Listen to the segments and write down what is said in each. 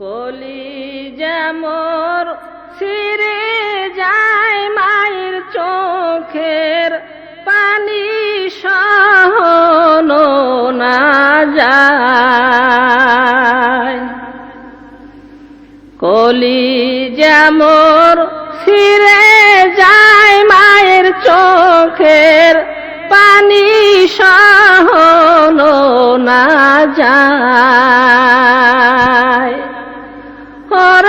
কলি যেমর সিরে যায় মায়ের চোখের পানি সহন না যায়। কলি যেমর সিরে যায় মায়ের চোখের পানি সহন না যায়।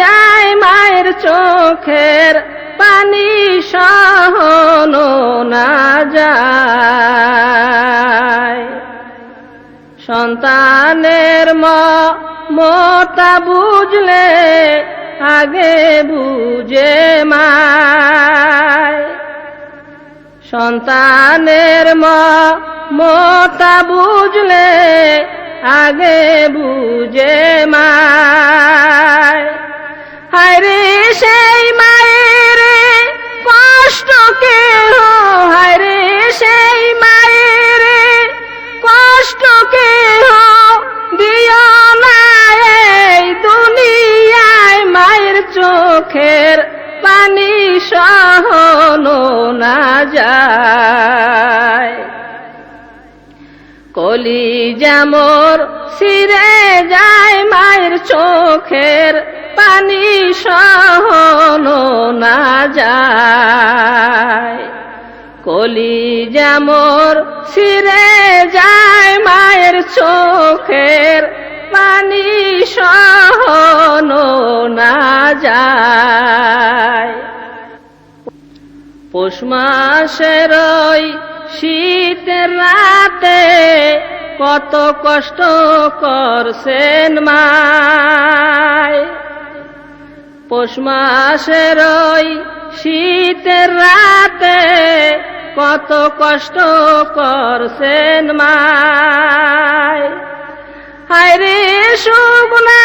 যায় মায়ের চোখের পানি সহন না যায়। সন্তানের ম মতা বুঝলে আগে বুঝে মায়। সন্তানের ম মতা বুঝলে আগে বুঝে মায়। কষ্ট কে হায়রে সেই মায়ের কষ্ট কে দিও না এই দুনিয়ায় মায়ের চোখের পানি সহন না যায়। কলি যেমর সিরে যায় মায়ের চোখের পানি সহন না যায়। কলি যেমর সিরে যায় মায়ের চোখের পানি সহন না যায়। পৌষ মাসের শীতের রাতে কত কষ্ট করছেন মায় পৌষ মাসের শীতের রাতে কত কষ্ট করছেন মায় রে শুকনা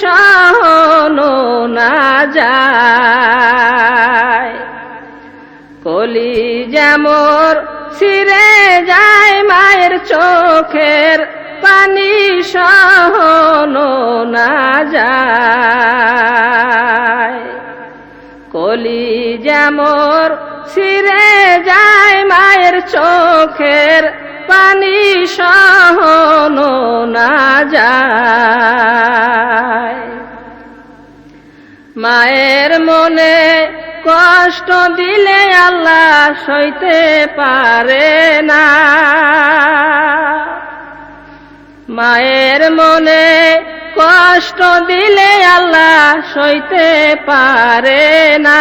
সহন না যায়। কলি যেমর সিরে যায় মায়ের চোখের পানি সহন না যায়। কলি যেমর সিরে যায় মায়ের চোখের পানি সহন না যায়। মায়ের মনে কষ্ট দিলে আল্লাহ সইতে পারে না। মায়ের মনে কষ্ট দিলে আল্লাহ সইতে পারে না।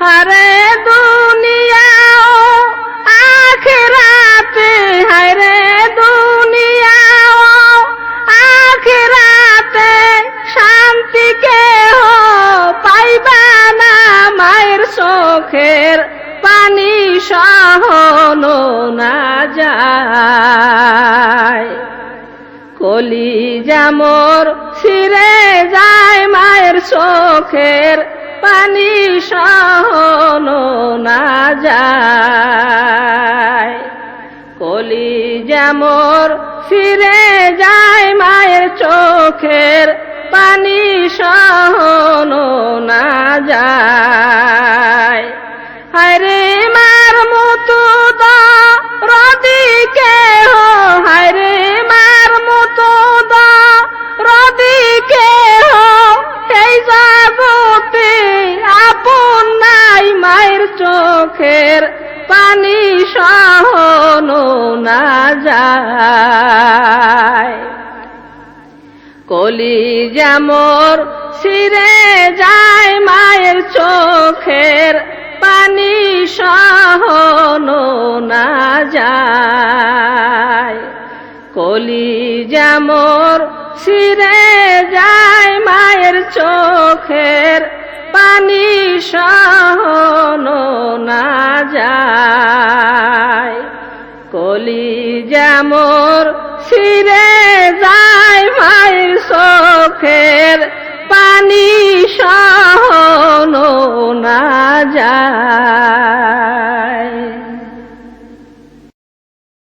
হারে চোখের পানি সহন না যায়। কলি যেমর ছিঁড়ে যায় মায়ের চোখের পানি সহন না যায়। কলি যেমর ফিরে যায় মায়ের চোখের পানি সহন না যায়। হায়রে মার মতো রদিকে হো হায়রে মার মতো রদিকে হো এই জগতে আপন নাই মায়ের চোখ চোখের পানি সহনো না যায়। কলি যেমর সিরে যায় মায়ের চোখের পানি সহনো না যায়। কলি যেমর সিরে যায় মায়ের চোখের, পানি সহনো না যায়। কলি যেমর সিরে যায়